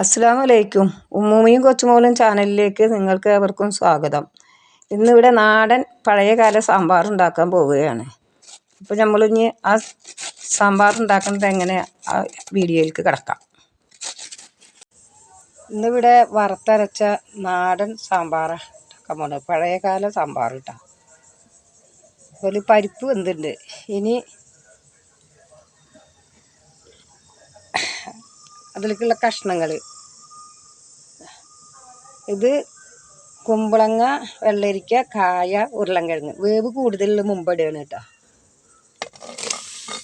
അസ്സാം വലൈക്കും ഉമ്മൂമിയും കൊച്ചുമോളും ചാനലിലേക്ക് നിങ്ങൾക്ക് ഏവർക്കും സ്വാഗതം. ഇന്നിവിടെ നാടൻ പഴയകാല സാമ്പാർ ഉണ്ടാക്കാൻ പോവുകയാണ്. അപ്പോൾ നമ്മളിനി ആ സാമ്പാർ ഉണ്ടാക്കുന്നത് എങ്ങനെ ആ വീഡിയോയിലേക്ക് കിടക്കാം. ഇന്നിവിടെ വറുത്തരച്ച നാടൻ സാമ്പാർ ഉണ്ടാക്കാൻ പോകുന്നത് പഴയകാല സാമ്പാർ കേട്ടോ. ഒരു പരിപ്പ് വെന്തുണ്ട് ഇനി അതിലേക്കുള്ള കഷ്ണങ്ങൾ. ഇത് കുമ്പളങ്ങ വെള്ളരിക്ക കായ ഉരുളൻകിഴങ്ങ്. വേവ് കൂടുതലുള്ള മുമ്പടിയാണ് കേട്ടോ.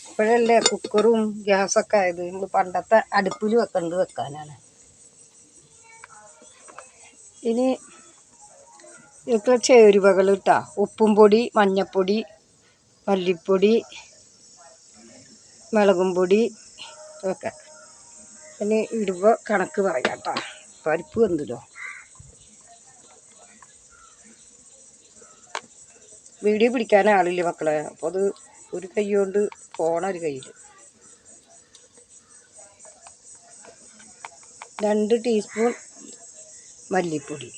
ഇപ്പോഴല്ലേ കുക്കറും ഗ്യാസൊക്കെ ആയത്. നമ്മൾ പണ്ടത്തെ അടുപ്പിൽ വെക്കുന്നത് വെക്കാനാണ്. ഇനി ഇതൊക്കെ ചേരുവകൾ ഇട്ടാ ഉപ്പും പൊടി മഞ്ഞപ്പൊടി മല്ലിപ്പൊടി മുളകും പൊടി ഒക്കെ ഇനി ഇടുമ്പോൾ കണക്ക് പറയാം കേട്ടോ പരിപ്പ് വെന്തല്ലോ വീഡിയോ പിടിക്കാൻ ആളില്ല മക്കളെ. അപ്പോൾ അത് ഒരു കൈ കൊണ്ട് പോണ ഒരു കയ്യിൽ രണ്ട് ടീസ്പൂൺ മല്ലിപ്പൊടി.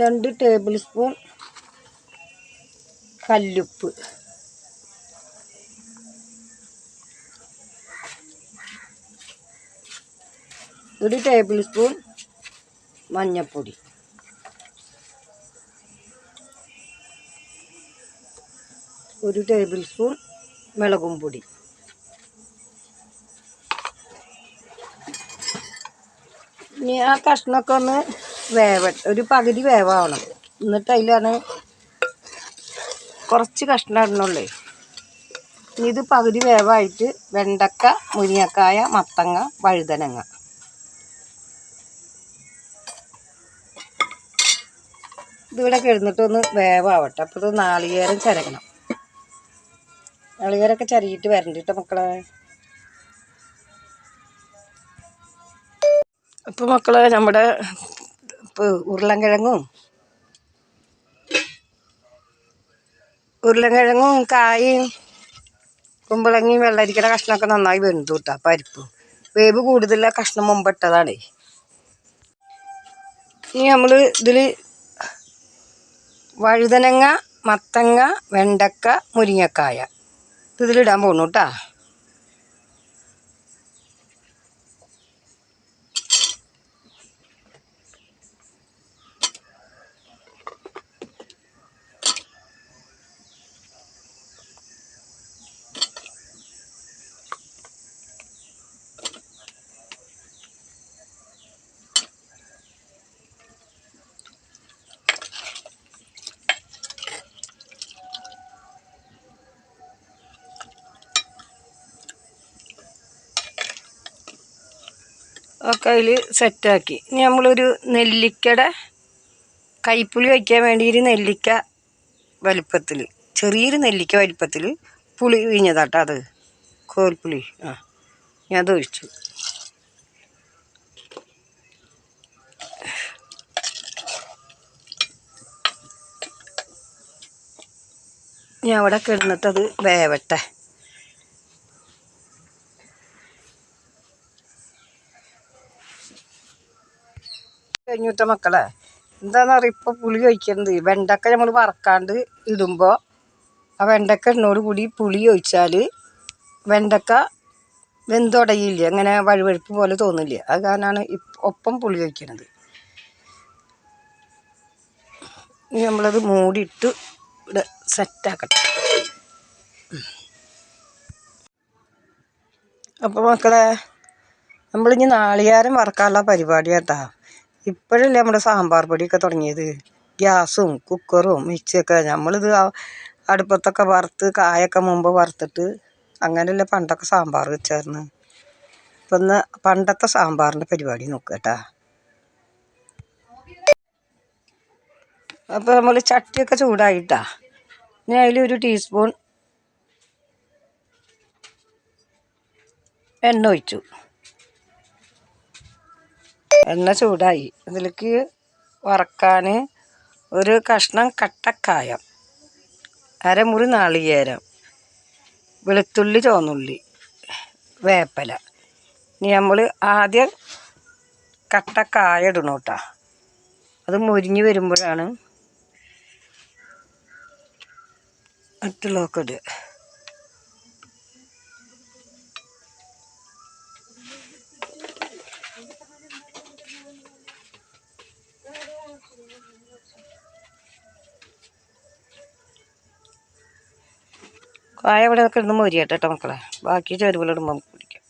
രണ്ട് ടേബിൾ സ്പൂൺ കല്ലുപ്പ്. ഒരു ടേബിൾ സ്പൂൺ മഞ്ഞൾപ്പൊടി. ഒരു ടേബിൾ സ്പൂൺ മുളകും പൊടി. ഇനി ആ കഷ്ണമൊക്കെ ഒന്ന് വേവ ഒരു പകുതി വേവാവണം. എന്നിട്ട് അതിലാണ് കുറച്ച് കഷ്ണം ഇടണുള്ളേ. ഇനി ഇത് പകുതി വേവായിട്ട് വെണ്ടക്ക മുരിങ്ങക്കായ മത്തങ്ങ വഴുതനങ്ങ. ഇതിവിടെ കിടന്നിട്ടൊന്ന് വേവാവട്ടെ. അപ്പോൾ ഇത് നാളികേരം ചരകണം. നാളികേരമൊക്കെ ചരിയിട്ട് വരണ്ടിട്ട് മക്കളെ. അപ്പോൾ മക്കളെ നമ്മുടെ ഉരുളൻകിഴങ്ങും ഉരുളൻകിഴങ്ങും കായും കുമ്പളങ്ങിയും വെള്ളരിക്കയുടെ കഷ്ണമൊക്കെ നന്നായി വെന്തു കിട്ടാം പരിപ്പ്. വേവ് കൂടുതലുള്ള കഷ്ണം മുമ്പിട്ടതാണേ ഇനി നമ്മൾ ഇതിൽ വഴുതനങ്ങ മത്തങ്ങ വെണ്ടക്ക മുരിങ്ങക്കായ. ഇതിലിടാൻ പോണു കേട്ടാ ഒക്കെ അതിൽ സെറ്റാക്കി. ഇനി നമ്മളൊരു നെല്ലിക്കയുടെ കൈപ്പുളി വയ്ക്കാൻ വേണ്ടി ഒരു നെല്ലിക്ക വലിപ്പത്തിൽ ചെറിയൊരു നെല്ലിക്ക വലിപ്പത്തിൽ പുളി പിഴിഞ്ഞതാട്ടോ അത്. കോൽപ്പുളി ആ ഞാൻ അത് ഒഴിച്ചു. ഞാൻ അവിടെ കിടന്നിട്ടത് വേവട്ടെ. കഴിഞ്ഞിട്ട മക്കളെ. എന്താണെന്ന് പറയുക ഇപ്പോൾ പുളി ഒഴിക്കുന്നത് വെണ്ടക്ക നമ്മൾ വറക്കാണ്ട് ഇടുമ്പോൾ ആ വെണ്ടക്ക ഇടുന്നോട് കൂടി പുളി ഒഴിച്ചാൽ വെണ്ടക്ക വെന്തുടയില്ല. അങ്ങനെ വഴുവഴുപ്പ് പോലെ തോന്നില്ല. അത് കാരണമാണ് ഒപ്പം പുളി ഒഴിക്കണത്. ഇനി നമ്മളത് മൂടിയിട്ട് ഇവിടെ സെറ്റാക്കട്ടെ. അപ്പോൾ മക്കളെ നമ്മളിനി നാളികേരം വറക്കാനുള്ള പരിപാടി കേട്ടാ ഇപ്പോഴല്ലേ നമ്മുടെ സാമ്പാർ പൊടിയൊക്കെ തുടങ്ങിയത്? ഗ്യാസും കുക്കറും മിക്സിയൊക്കെ. നമ്മളിത് അടുപ്പത്തൊക്കെ വറുത്ത് കായൊക്കെ മുമ്പ് വറുത്തിട്ട് അങ്ങനെയല്ലേ പണ്ടൊക്കെ സാമ്പാർ വെച്ചായിരുന്നു. ഇപ്പം ഇന്ന് പണ്ടത്തെ സാമ്പാറിന്റെ പരിപാടി നോക്കുക കേട്ടാ. അപ്പോൾ നമ്മൾ ചട്ടിയൊക്കെ ചൂടായിട്ടാ. ഇനി അതിലൊരു ടീസ്പൂൺ എണ്ണ ഒഴിച്ചു. എണ്ണ ചൂടായി. അതിലേക്ക് വറക്കാൻ ഒരു കഷ്ണം കട്ടക്കായം അരമുറി നാളികേരം വെളുത്തുള്ളി ചോന്നുള്ളി വേപ്പല. ഇനി നമ്മൾ ആദ്യം കട്ടക്കായ കായ ഇടണം കേട്ടോ. അത് മുരിഞ്ഞ് വരുമ്പോഴാണ് മറ്റുള്ളതൊക്കെ കായ ഇവിടെ ഒക്കെ ഇടുന്ന് മൊരിയട്ടെ കേട്ടോ മക്കളെ. ബാക്കി ചേരുവലിടുമ്പോൾ നമുക്ക് കുടിക്കാം.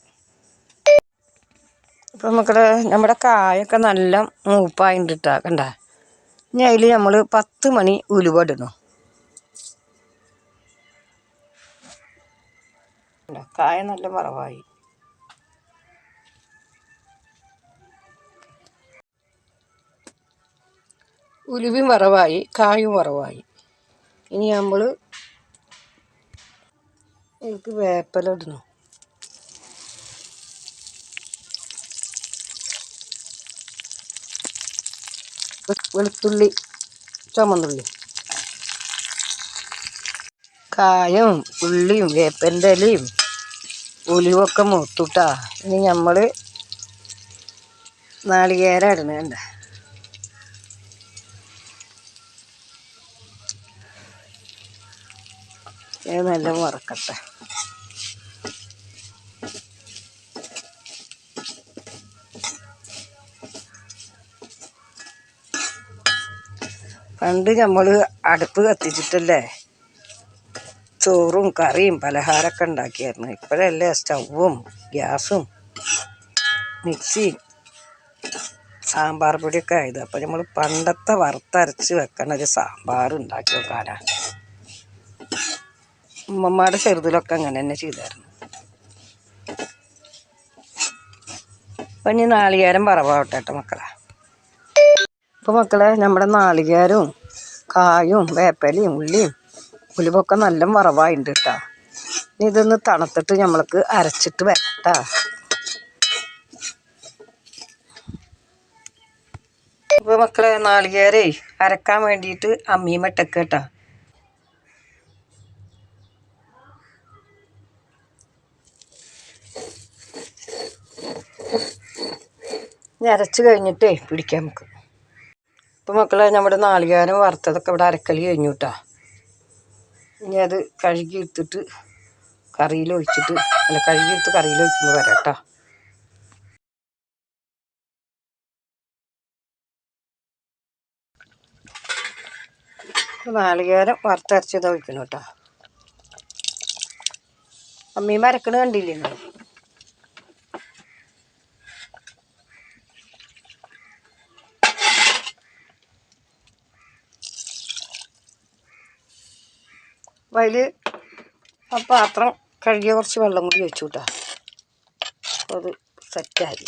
അപ്പം മക്കളെ നമ്മുടെ കായൊക്കെ നല്ല മൂപ്പായിട്ട് ഇട്ടാ കണ്ട? ഇനി അതിൽ നമ്മൾ പത്ത് മണി ഉലുവ ഇടണം. കണ്ടോ? കായ നല്ല മറവായി. ഉലുവും മറവായി കായും മറവായി. ഇനി നമ്മൾ എനിക്ക് വേപ്പല ഇടണം വെളുത്തുള്ളി ചുമന്നുള്ളി. കായും ഉള്ളിയും വേപ്പന്റെ ഇലയും ഒലിവൊക്കെ മൂത്തുട്ടാ. ഇനി നമ്മൾ നാളികേരം ഇടണ ഇത് നല്ല വറക്കട്ടെ. പണ്ട് നമ്മൾ അടുപ്പ് കത്തിച്ചിട്ടല്ലേ ചോറും കറിയും പലഹാരമൊക്കെ ഉണ്ടാക്കിയായിരുന്നു. ഇപ്പോഴല്ലേ സ്റ്റൗവും ഗ്യാസും മിക്സി സാമ്പാർ പൊടിയൊക്കെ ആയത്. അപ്പം നമ്മൾ പണ്ടത്തെ വറുത്തരച്ച് വെക്കണ ഒരു സാമ്പാർ ഉണ്ടാക്കി വെക്കാനാണ് ഉമ്മമാരുടെ ചെറുതിലൊക്കെ അങ്ങനെ തന്നെ ചെയ്തായിരുന്നു. അപ്പം ഇനി നാളികേരം പറവാവട്ടെ കേട്ടോ മക്കളെ. ഇപ്പോൾ മക്കളെ നമ്മുടെ നാളികേരവും കായും വേപ്പലയും ഉള്ളിയും ഉലുവൊക്കെ നല്ല വറവായിണ്ട് കേട്ടോ. ഇനി ഇതൊന്ന് തണുത്തിട്ട് നമ്മൾക്ക് അരച്ചിട്ട് വരട്ടാ. ഇപ്പോൾ മക്കളെ നാളികേരേ അരക്കാൻ വേണ്ടിയിട്ട് അമ്മിയും ഇട്ടേക്ക് കേട്ടോ. ഇനി അരച്ച് കഴിഞ്ഞിട്ടേ പിടിക്കാം നമുക്ക്. ഇപ്പം മക്കളെ നമ്മുടെ നാളികേരം വറുത്തതൊക്കെ ഇവിടെ അരക്കൽ കഴിഞ്ഞു കേട്ടോ ഇനി അത് കഴുകി എടുത്തിട്ട് കറിയിൽ ഒഴിച്ചിട്ട് അല്ല കഴുകി എടുത്ത് കറിയിൽ ഒഴിക്കുമ്പോൾ വരാം കേട്ടോ നാളികേരം വറുത്തരച്ചത് ഒഴിക്കണം കേട്ടോ അമ്മീമ്മ അരക്കണ കണ്ടില്ലേ? നിങ്ങൾ അതിൽ ആ പാത്രം കഴുകിയ കുറച്ച് വെള്ളം കൂടി വെച്ചു കിട്ടാം അത് സെറ്റായി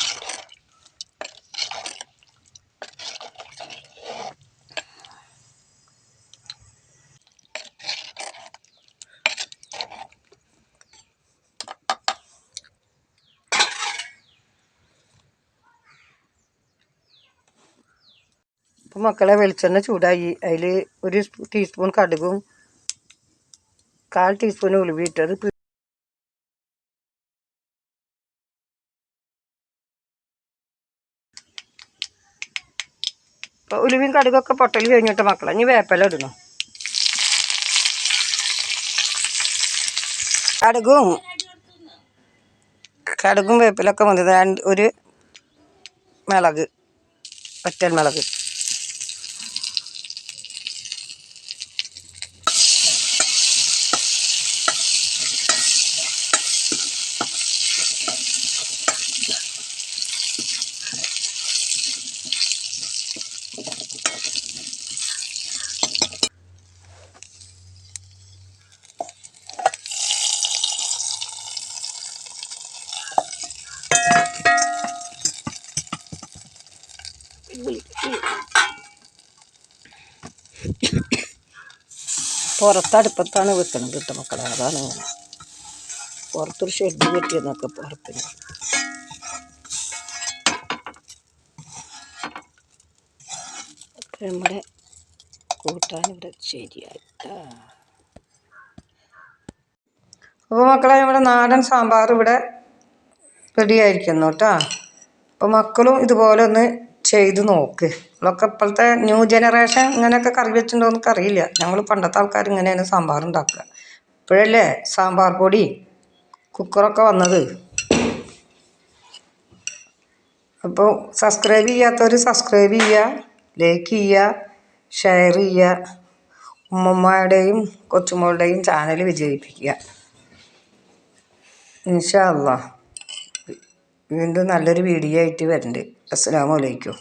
മക്കളെ വെളിച്ചെണ്ണ ചൂടായി. അതിൽ ഒരു ടീസ്പൂൺ കടുകും കാൽ ടീസ്പൂൺ ഉലുവ ഇട്ടത് പി- ഇപ്പൊ ഉലുവയും കടുകൊക്കെ പൊട്ടൽ കഴിഞ്ഞിട്ട് മക്കളെ ഇനി വേപ്പില ഇടണം. കടുകും കടുകും വേപ്പിലൊക്കെ രണ്ട് ഒരു മിളക് ഒറ്റൽ മിളക്. പുറത്തടുപ്പത്താണ് വെക്കണത് കേട്ടോ മക്കളെ. അതാണ് പുറത്തൊരു ഷെഡ് കെട്ടിയെന്നൊക്കെ പുറത്തിന്. അപ്പം നമ്മുടെ കൂട്ടാൻ ഇവിടെ ശരിയായിട്ടാ അപ്പോൾ മക്കളെ നമ്മുടെ നാടൻ സാമ്പാർ ഇവിടെ റെഡി ആയിരിക്കുന്നു കേട്ടോ. അപ്പോൾ മക്കളും ഇതുപോലെ ഒന്ന് ചെയ്ത് നോക്ക്. ഇതൊക്കെ ഇപ്പോഴത്തെ ന്യൂ ജനറേഷൻ ഇങ്ങനെയൊക്കെ കറി വെച്ചിട്ടുണ്ടോ എന്നൊക്കെ അറിയില്ല. ഞങ്ങൾ പണ്ടത്തെ ആൾക്കാർ ഇങ്ങനെയാണ് സാമ്പാർ ഉണ്ടാക്കുക. ഇപ്പോഴല്ലേ സാമ്പാർ പൊടി കുക്കറൊക്കെ വന്നത്. അപ്പോൾ സബ്സ്ക്രൈബ് ചെയ്യാത്തവർ സബ്സ്ക്രൈബ് ചെയ്യുക ലൈക്ക് ചെയ്യുക ഷെയർ ചെയ്യുക. ഉമ്മമ്മയുടെയും കൊച്ചുമോളുടെയും ചാനൽ വിജയിപ്പിക്കുക. ഇൻഷാ അല്ലാ വീണ്ടും നല്ലൊരു വീഡിയോ ആയിട്ട് വരുന്നുണ്ട് അസ്സാം വലൈക്കും